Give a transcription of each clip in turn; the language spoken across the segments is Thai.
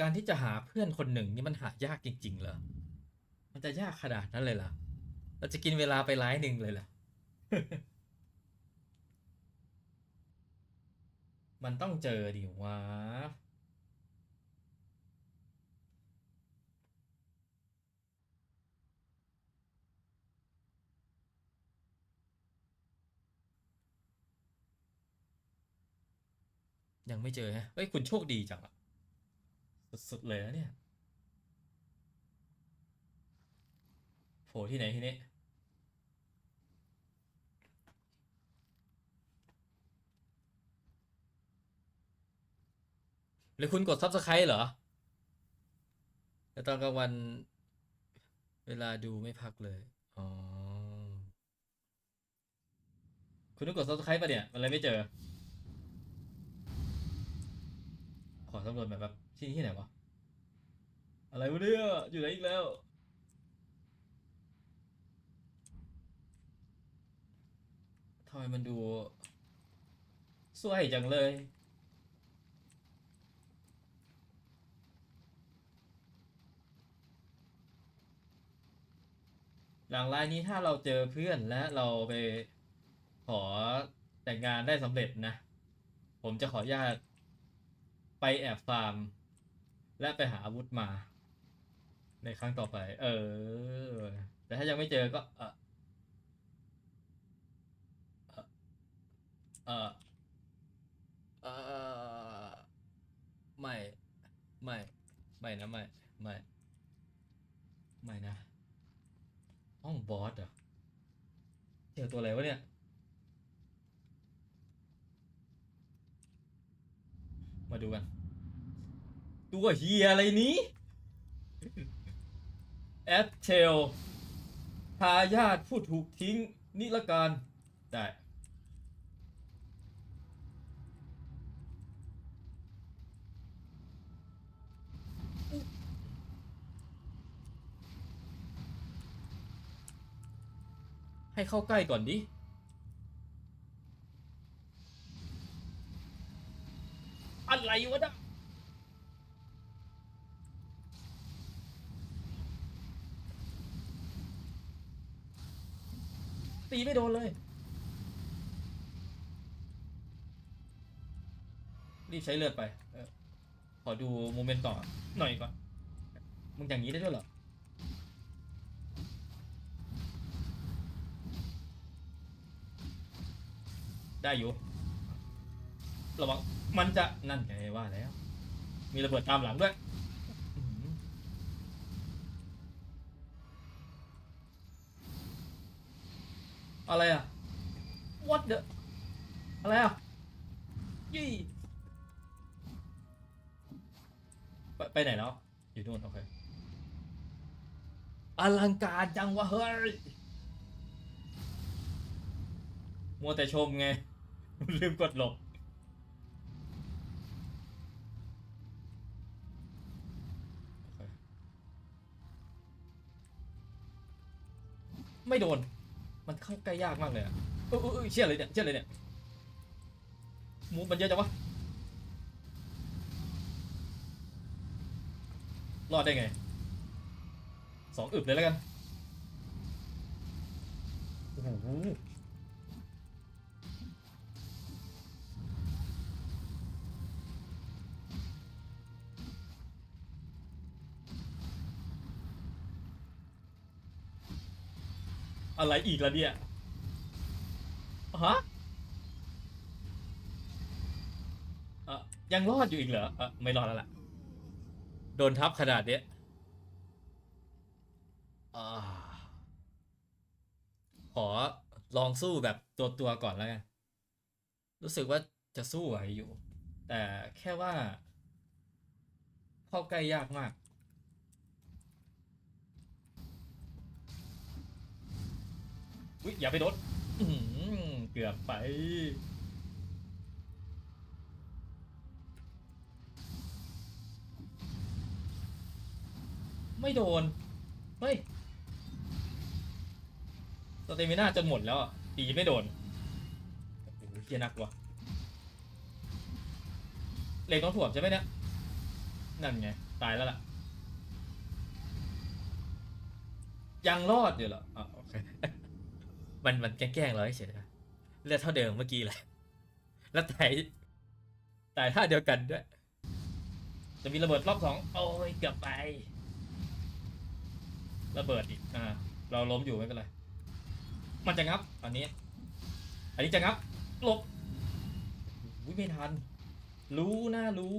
การที่จะหาเพื่อนคนหนึ่งนี่มันหายากจริง ๆ เหรอ มันจะยากขนาดนั้นเลยเหรอเราจะกินเวลาไปไลฟ์หนึ่งเลยเหรอมันต้องเจอดิวะยังไม่เจอฮะเฮ้ย คุณโชคดีจังอะ สุดๆเลยนะเนี่ยโผล่ที่ไหนที่นี้หรือคุณกด Subscribe เหรอแต่ตอนกลางวันเวลาดูไม่พักเลย อ๋อ คุณต้องกด Subscribe ปะเนี่ย มันเลยไม่เจอ ขอสำรวจแบบแบบ ที่นี่ที่ไหนวะ อะไรวะเนี่ย อยู่ไหนอีกแล้ว ทำไมมันดู สวยจังเลย หลังไลน์นี้ถ้าเราเจอเพื่อนและเราไปขอแต่งงานได้สำเร็จนะ ผมจะขออนุญาตไปแอบฟาร์ม และไปหาอาวุธมา ในครั้งต่อไป เออ แต่ถ้ายังไม่เจอก็เออเออเออไม่ ไม่ ไม่นะ ไม่ ไม่ ไม่นะ ห้องบอสเหรอเจอตัวอะไรวะเนี่ยมาดูกัน ตัวเฮียอะไรนี้แอดเทลทายาทผู้ถูกทิ้ง นิรการได้ให้เข้าใกล้ก่อนดิอะไรวะนะ ตีไม่โดนเลย รีบใช้เลือดไป เออ ขอดูโมเมนต์ต่อ หน่อยก่อน มึงอย่างนี้ได้ด้วยเหรอ ได้อยู่ ระวัง มันจะนั่นไงว่าแล้ว มีระเบิดตามหลังด้วย อะไรอะ what the อะไรอะยี่ไปไปไหนแล้วอยู่นู่นโอเคอลังการจังวะเฮ้ย มัวแต่ชมไง ลืมกดหลบ ไม่โดน มันเข้าใกล้ยากมากเลยอะเออเออเออเชี่ยเลยเนี่ยเชี่ยเลยเนี่ยหมูมันเยอะจังวะรอดได้ไงสองอึบเลยแล้วกันโอ้โห อะไรอีกละเนี่ยฮะอ่อยังรอดอยู่อีกเหรออไม่รอดแล้วล่ะ โดนทับขนาดเนี้ยอ่าขอลองสู้แบบตัวตัวก่อนแล้วกันรู้สึกว่าจะสู้ไหวอยู่ แต่แค่ว่า เข้าใกล้ยากมาก อุ๊ยอย่าไปโดนอื้อหือเกือบไป ไม่โดน เฮ้ยสเตมิน่าจนหมดแล้วอะตีไม่โดนโอ้โหเฮียนักว่ะเหล็กต้องถ่วมใช่ไหมเนี่ย นั่นไง ตายแล้วล่ะ ยังรอดอยู่เหรออะโอเค มันมันแกล้งเราเฉยๆเลือดเท่าเดิมเมื่อกี้แหละ แล้วตายตายท่าเดียวกันด้วย จะมีระเบิดรอบสองโอ้ยเกือบไป ระเบิดอีก อ่า เราล้มอยู่ไม่เป็นไร มันจะงับ อันนี้ อันนี้จะงับหลบอุ้ยไม่ทัน รู้นะรู้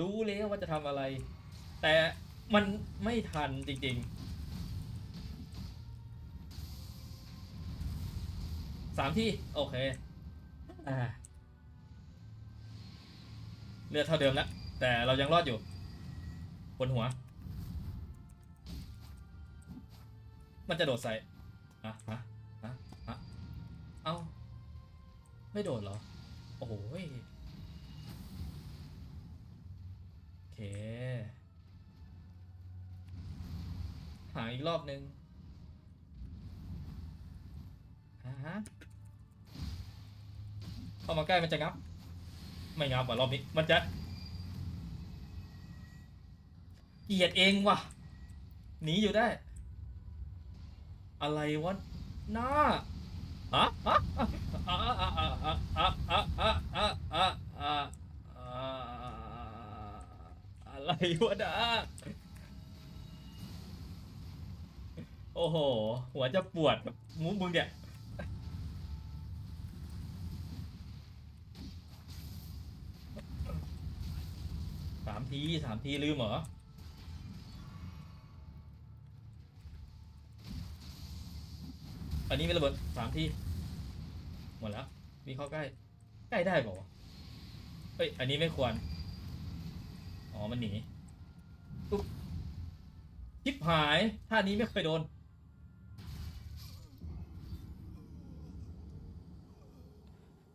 รู้แล้วว่าจะทำอะไร แต่มันไม่ทันจริง ๆ สามที่ โอเคอ่าเลือดเท่าเดิมแล้วแต่เรายังรอดอยู่บนหัว มันจะโดดใส่อะฮะฮะฮะเอ้าไม่โดดเหรอ โอ้โหโอเค หาอีกรอบนึงฮะ เข้ามาใกล้มันจะงับ ไม่งับว่ะรอบนี้ มันจะเกลียดเองว่ะหนีอยู่ได้ อะไรวะหน้าอะฮะอะไรวะนะโอ้โห หัวจะปวดมูมึงเนี่ยามทีสามทีลืมเหรออันนี้ไมีระเบิดสามทีหมดแล้ว มีเข้าใกล้ ใกล้ได้เปล่าวเฮ้ย อันนี้ไม่ควร อ๋อ มันหนีปุ๊บชิบหาย ท่านี้ไม่เคยโดน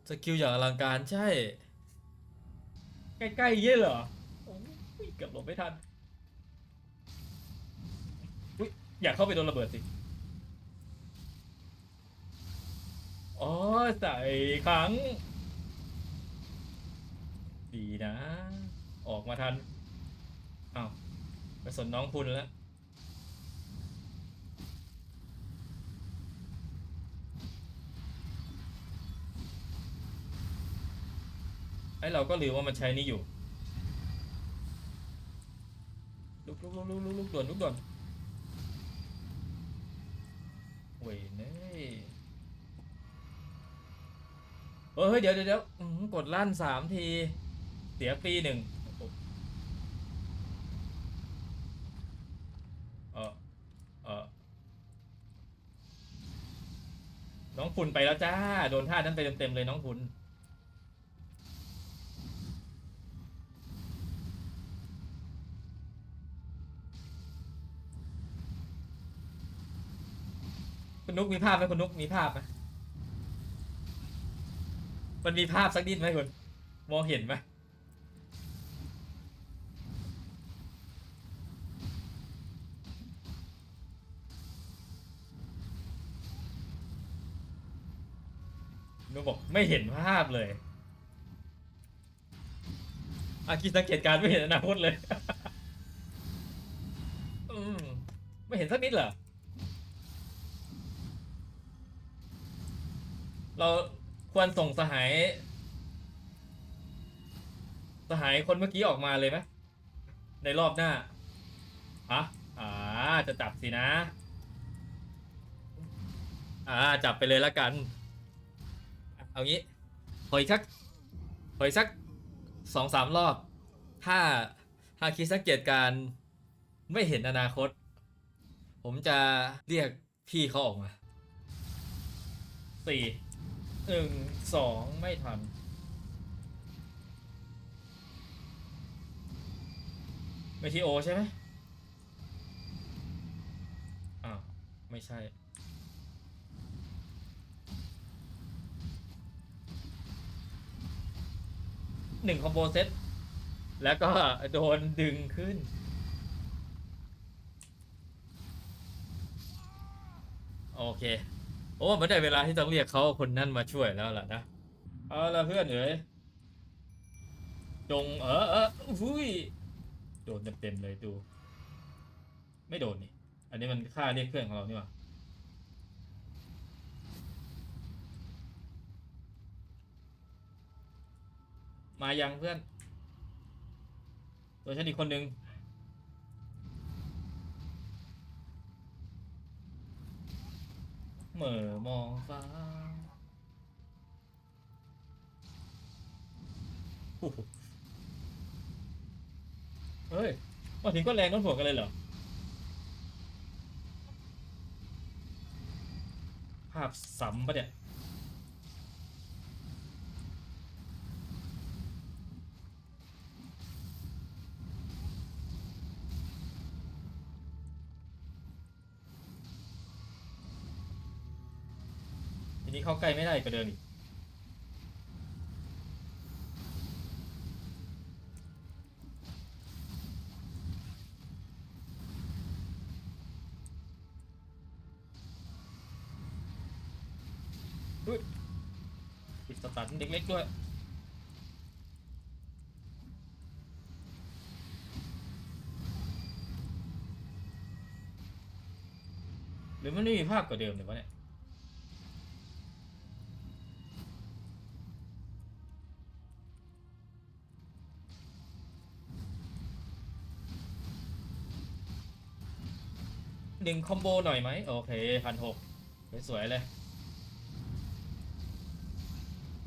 สกิลอย่างอลังการใช่ ใกล้ๆเยี่ยเหรอ เกือบหลบไม่ทันอุ๊ยอยากเข้าไปโดนระเบิดสิอ๋อใส่ครั้ง ดีนะ ออกมาทันอ้าวไปสนน้องคุณแล้วไอ้เราก็ลืมว่ามันใช้นี่อยู่ ลุกลุกลุกด่วนลุกด่วนเว้ยเน่เฮ้ยเดี๋ยวเดี๋ยวเดี๋ยวกดลั่นสามที เสียปีหนึ่งเออเออน้องคุณไปแล้วจ้า โดนท่านั้นไปเต็มๆเลยน้องคุณ คุณนุกมีภาพไหมคุณนุกมีภาพไหมมันมีภาพสักนิดไหมคุณมองเห็นไหมนุกบอกไม่เห็นภาพเลยอาคิสังเกตการ์ไม่เห็นอนาคตเลยอืมไม่เห็นสักนิดเหรอ เราควรส่งสหาย สหายคนเมื่อกี้ออกมาเลยไหมในรอบหน้าอะอ่า จะจับสินะ อ่า จับไปเลยละกัน เอางี้ขออีกสักขออีกสักสองสามรอบ ถ้าถ้าคิดสังเกตการไม่เห็นอนาคต ผมจะเรียกพี่เขาออกมาสี่ หนึ่งสองไม่ทันไม่ทีโอใช่ไหมอ้าวไม่ใช่ หนึ่งคอมโบเซตแล้วก็โดนดึงขึ้น โอเค โอ้มันได้เวลาที่ต้องเรียกเขาคนนั่นมาช่วยแล้วล่ะนะเอาละเพื่อนเอ๋ยจงเออเอออุ้ยโดนเต็มๆเลยดู ไม่โดนนี่ อันนี้มันค่าเรียกเพื่อนของเรานี่หว่ามายังเพื่อนตัวฉันอีกคนนึง เหม่อมองฟ้าเฮ้ยมาถึงก็แรงน้นหัวกันเลยเหรอ ภาพซ้ำปะเนี่ย นี้เข้าใกล้ไม่ได้กว่าเดิมอีกอุ๊ยติดสตันเล็กๆด้วยหรือมันไม่มีภาพกว่าเดิมเลยวะเนี่ย หนึ่งคอมโบหน่อยไหมโอเคพันหกสวยๆเลย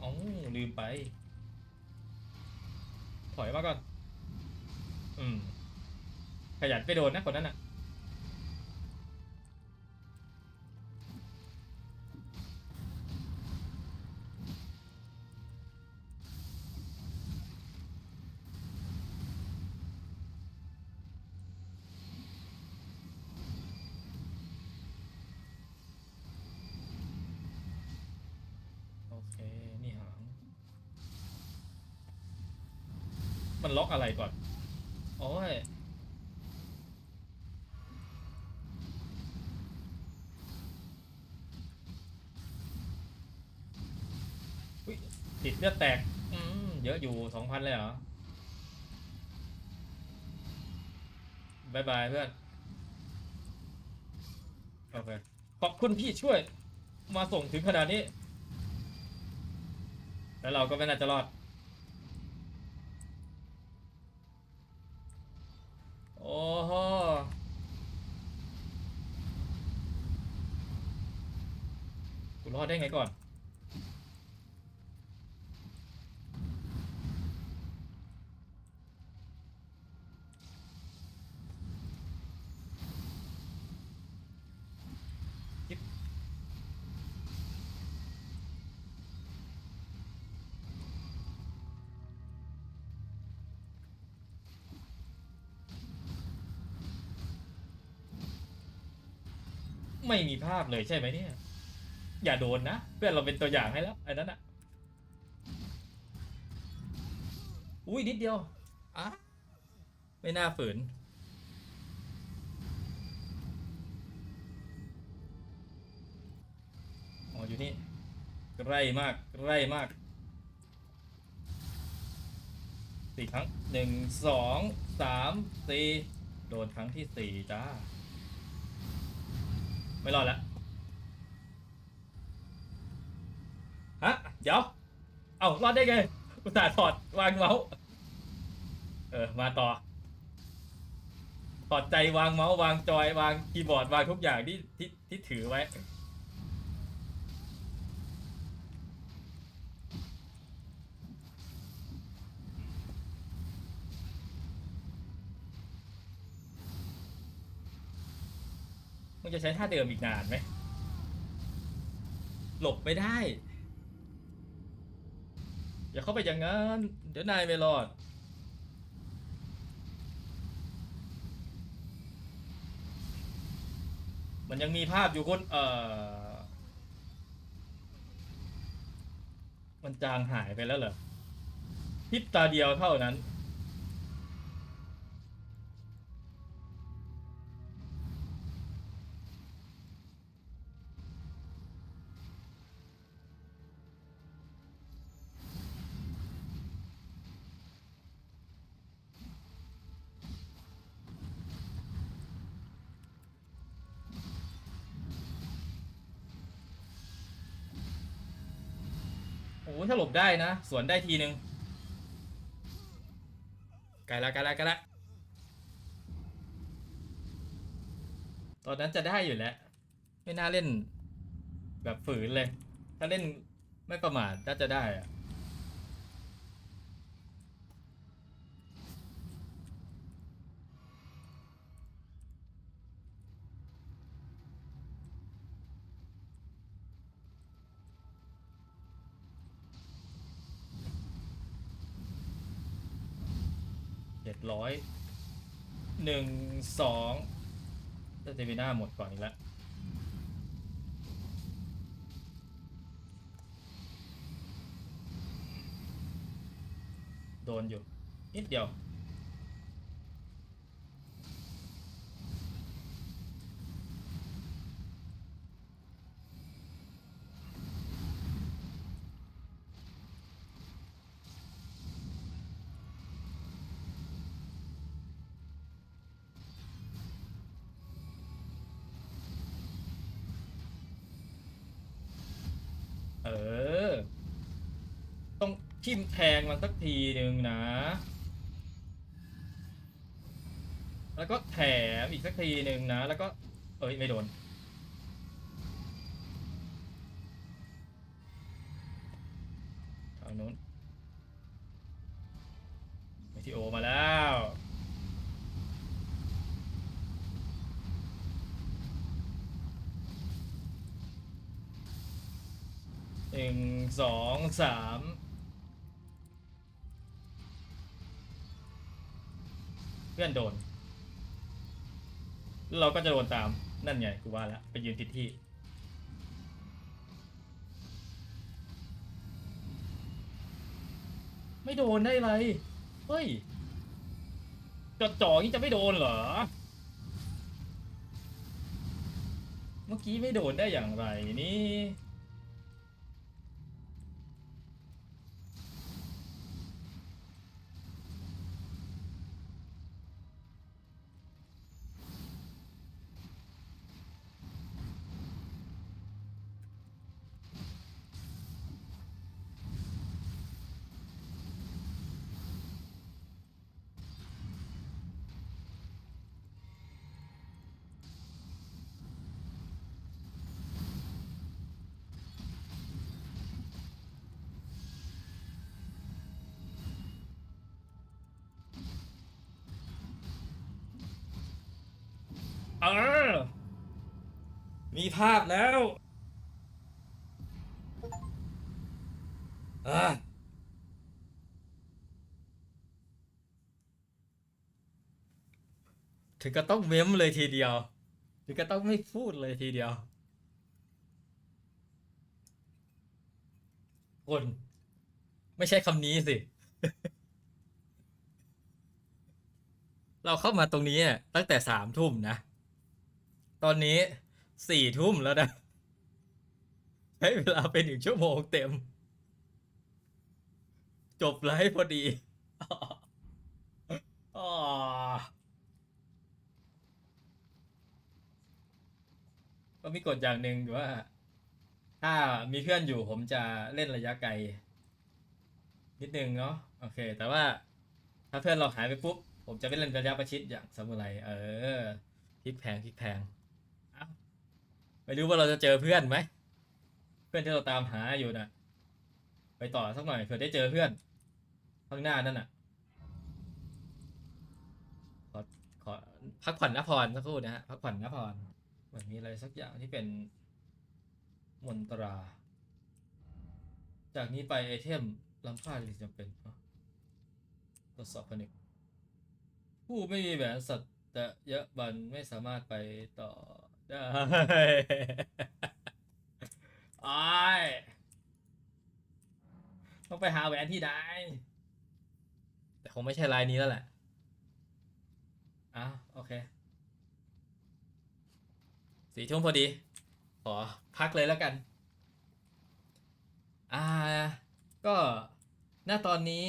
อ๋อลืมไป ถอยมาก่อน อืม ขยันไปโดนนะคนนั้นอะ มันล็อกอะไรก่อน โอ้ยอุ๊ยติดเลือดแตก อืม เยอะอยู่สองพันเลยเหรอบายบายเพื่อน โอเค ขอบคุณพี่ช่วย มาส่งถึงขนาดนี้ แล้วเราก็ไม่น่าจะรอด โอ้โหกูรอดได้ไงก่อน ไม่มีภาพเลยใช่ไหมเนี่ย อย่าโดนนะ เพื่อนเราเป็นตัวอย่างให้แล้วอันนั้นอะอุ้ยนิดเดียวอะไม่น่าฝืน อ๋ออยู่นี่ใกล้มากใกล้มากสี่ครั้งหนึ่งสองสามสี่โดนครั้งที่สี่จ้า ไม่รอดแล้วฮะ เดี๋ยว เอ้ารอดได้ไงอุตส่าห์ถอดวางเมาส์ เออ มาต่อ ถอดใจวางเมาส์วางจอยวางคีย์บอร์ดวางทุกอย่างที่ที่ที่ถือไว้ มันจะใช้ท่าเดิมอีกนานไหม หลบไม่ได้ อย่าเข้าไปอย่างนั้น เดี๋ยวนายไม่รอด มันยังมีภาพอยู่คุณเออมันจางหายไปแล้วเหรอพริบตาเดียวเท่านั้น ถ้าหลบได้นะ สวนได้ทีนึงไกลละไกลละไกลละตอนนั้นจะได้อยู่แล้ว ไม่น่าเล่นแบบฝืนเลย ถ้าเล่นไม่ประมาทน่าจะได้อะ ร้อยหนึ่งสองเตมิน่าหมดก่อนอีกแล้วโดนอยู่ นิดเดียว ทิมแทงมันสักทีหนึ่งนะ แล้วก็แถมอีกสักทีหนึ่งนะ แล้วก็ เอ้ย ไม่โดน ทางนู้นเมทีโอมาแล้วหนึ่งสองสาม พื่อนโดนแล้วเราก็จะโดนตามนั่นไงกูว่าแล้วไปยืนติดที่ ไม่โดนได้ไรเฮ้ยจอดจ่อนี่จะไม่โดนเหรอ เมื่อกี้ไม่โดนได้อย่างไรนี่ เออ มีภาพแล้วอะถึงก็ต้องเม้มเลยทีเดียว ถึงก็ต้องไม่พูดเลยทีเดียวคนไม่ใช่คำนี้สิ เราเข้ามาตรงนี้ตั้งแต่สามทุ่มนะ ตอนนี้สี่ทุ่มแล้วนะใช้เวลาเป็นหนึ่งชั่วโมงเต็ม จบไลฟ์พอดีอก็มีกฎอย่างหนึ่งว่า ถ้ามีเพื่อนอยู่ผมจะเล่นระยะไกล นิดนึงเนาะโอเค แต่ว่า ถ้าเพื่อนเราหายไปปุ๊บ ผมจะไม่เล่นระยะประชิดอย่างซามูไรเออพลิกแพงพลิกแพง ไม่รู้ว่าเราจะเจอเพื่อนไหม เพื่อนที่เราตามหาอยู่นะไปต่อสักหน่อยเผื่อได้เจอเพื่อน ข้างหน้านั่นน่ะ ขอขอพักผ่อนนพรสักครู่นะฮะพักผ่อนนพรเหมือนมีอะไรสักอย่างที่เป็นมนตรา จากนี้ไปไอเทมล้ำค่าที่จำเป็นอะทดสอบผนึกผู้ไม่มีแหวนสัตว์แต่เยอะบันไม่สามารถไปต่อ ได้ไอ้ยต้องไปหาแหวนที่ใดแต่คงไม่ใช่ลายนี้แล้วแหละอ้าวโอเค สี่ทุ่มพอดี ขอพักเลยแล้วกัน อ่า ก็ณตอนนี้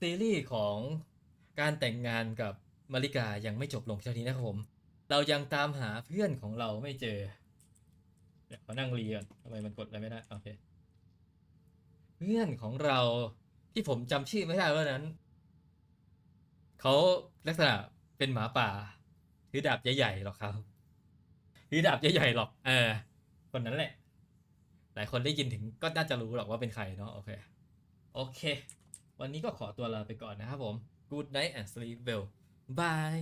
ซีรีส์ของการแต่งงานกับมาริกายังไม่จบลงเท่านี้นะครับผม เรายังตามหาเพื่อนของเราไม่เจอ เดี๋ยวขอนั่งรีก่อนทำไมมันกดอะไรไม่ได้โอเค เพื่อนของเราที่ผมจำชื่อไม่ได้ว่านั้น เขาลักษณะเป็นหมาป่าถือดาบใหญ่ๆหรอกครับถือดาบใหญ่ๆหรอก เออ คนนั้นแหละ หลายคนได้ยินถึงก็น่าจะรู้หรอกว่าเป็นใครเนาะโอเค โอเค วันนี้ก็ขอตัวลาไปก่อนนะครับผม Good night and sleep well bye